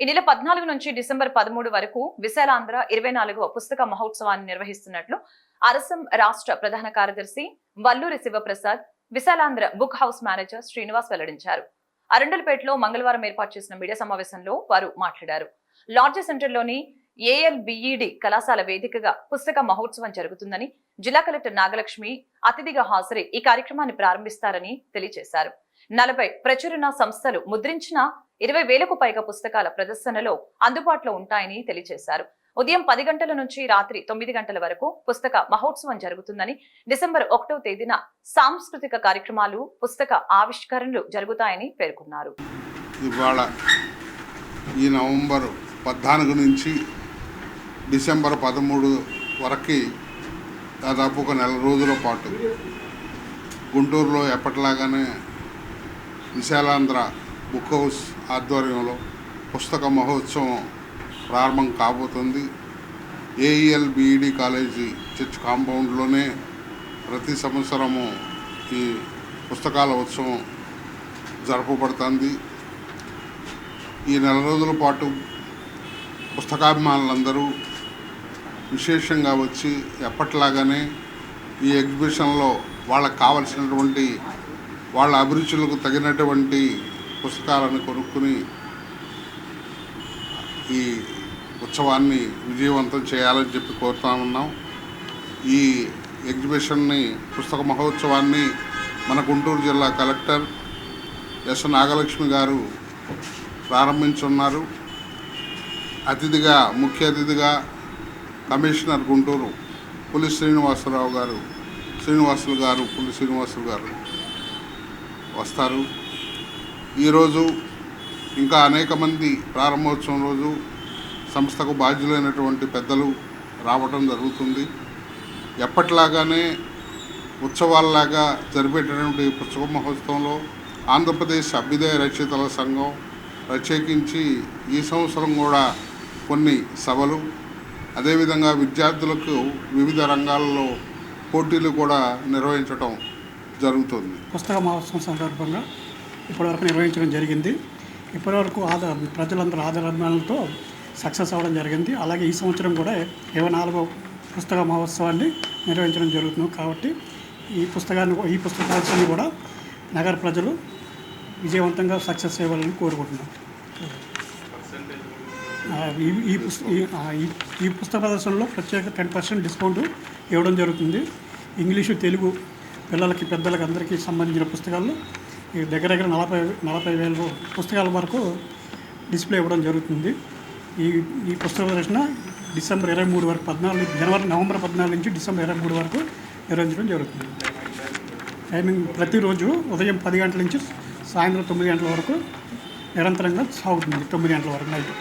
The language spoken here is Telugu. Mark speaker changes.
Speaker 1: ఈ నెల పద్నాలుగు నుంచి డిసెంబర్ పదమూడు వరకు విశాలాంధ్ర ఇరవై నాలుగవ పుస్తక మహోత్సవాన్ని నిర్వహిస్తున్నట్లు అరసం రాష్ట్ర ప్రధాన కార్యదర్శి Valluri Sivaprasad Visalandhra book house manager Srinivas వెల్లడించారు. అరండల్పేటలో మంగళవారం ఏర్పాటు చేసిన మీడియా సమావేశంలో వారు మాట్లాడారు. లాడ్జీ సెంటర్లోని ఏఎల్బిఈడి కళాశాల వేదికగా పుస్తక మహోత్సవం జరుగుతుందని జిల్లా కలెక్టర్ నాగలక్ష్మి అతిథిగా హాజరై ఈ కార్యక్రమాన్ని ప్రారంభిస్తారని తెలియజేశారు. నలభై ప్రచురణ సంస్థలు ముద్రించిన ఇరవై వేలకు పైగా పుస్తకాల ప్రదర్శనలో అందుబాటులో ఉంటాయని తెలియజేశారు. ఉదయం పది గంటల నుంచి రాత్రి తొమ్మిది గంటల వరకు పుస్తక మహోత్సవం జరుగుతుందని డిసెంబర్ ఒకటవ తేదీన సాంస్కృతిక కార్యక్రమాలు పుస్తక ఆవిష్కరణలు జరుగుతాయని పేర్కొన్నారు.
Speaker 2: ఇవాళ ఈ నవంబర్ పద్నాలుగు నుంచి డిసెంబర్ పదమూడు వరకు దాదాపు ఒక నెల రోజుల పాటు గుంటూరులో ఎప్పటిలాగానే విశాలాంధ్ర బుక్ హౌస్ ఆధ్వర్యంలో పుస్తక మహోత్సవం ప్రారంభం కాబోతుంది. ఏఈఎల్ బీఈడి కాలేజీ చర్చ్ కాంపౌండ్లోనే ప్రతి సంవత్సరము ఈ పుస్తకాల ఉత్సవం జరపబడుతుంది. ఈ నెల రోజుల పాటు పుస్తకాభిమానులందరూ విశేషంగా వచ్చి ఎప్పటిలాగానే ఈ ఎగ్జిబిషన్లో వాళ్ళకి కావలసినటువంటి వాళ్ళ అభిరుచులకు తగినటువంటి పుస్తకాలను కొనుక్కుని ఈ ఉత్సవాన్ని విజయవంతం చేయాలని చెప్పి కోరుతా ఉన్నాం. ఈ ఎగ్జిబిషన్ని పుస్తక మహోత్సవాన్ని మన గుంటూరు జిల్లా కలెక్టర్ ఎస్ నాగలక్ష్మి గారు ప్రారంభించున్నారు. అతిథిగా ముఖ్య అతిథిగా కమిషనర్ గుంటూరు పులి శ్రీనివాసరావు గారు శ్రీనివాసులు గారు పులి శ్రీనివాసులు గారు వస్తారు. ఈరోజు ఇంకా అనేక మంది ప్రారంభోత్సవం రోజు సంస్థకు బాధ్యులైనటువంటి పెద్దలు రావటం జరుగుతుంది. ఎప్పటిలాగానే ఉత్సవాల్లాగా జరిపేటటువంటి పుస్తక మహోత్సవంలో ఆంధ్రప్రదేశ్ అభ్యుదయ రచయితల సంఘం ప్రత్యేకించి ఈ సంవత్సరం కూడా కొన్ని సభలు అదేవిధంగా విద్యార్థులకు వివిధ రంగాల్లో పోటీలు కూడా నిర్వహించడం జరుగుతుంది.
Speaker 3: పుస్తక మహోత్సవం సందర్భంగా ఇప్పటివరకు నిర్వహించడం జరిగింది. ఇప్పటివరకు ఆధార ప్రజలందరూ ఆధారాలతో సక్సెస్ అవ్వడం జరిగింది. అలాగే ఈ సంవత్సరం కూడా ఇరవై నాలుగో పుస్తక మహోత్సవాన్ని నిర్వహించడం జరుగుతుంది. కాబట్టి ఈ పుస్తకాన్ని ఈ పుస్తకాన్ని కూడా నగర ప్రజలు విజయవంతంగా సక్సెస్ అవ్వాలని కోరుకుంటున్నాం. ఈ ఈ పుస్తక ప్రదర్శనలో ప్రత్యేక టెన్ పర్సెంట్ డిస్కౌంట్ ఇవ్వడం జరుగుతుంది. ఇంగ్లీషు తెలుగు పిల్లలకి పెద్దలకి అందరికీ సంబంధించిన పుస్తకాలు దగ్గర దగ్గర నలభై నలభై వేల పుస్తకాల వరకు డిస్ప్లే ఇవ్వడం జరుగుతుంది. ఈ ఈ పుస్తక ప్రదర్శన డిసెంబర్ ఇరవై మూడు వరకు పద్నాలుగు జనవరి నవంబర్ పద్నాలుగు నుంచి డిసెంబర్ ఇరవై మూడు వరకు నిర్వహించడం జరుగుతుంది. టైమింగ్ ప్రతిరోజు ఉదయం పది గంటల నుంచి సాయంత్రం తొమ్మిది గంటల వరకు నిరంతరంగా సాగుతుంది తొమ్మిది గంటల వరకు నైట్.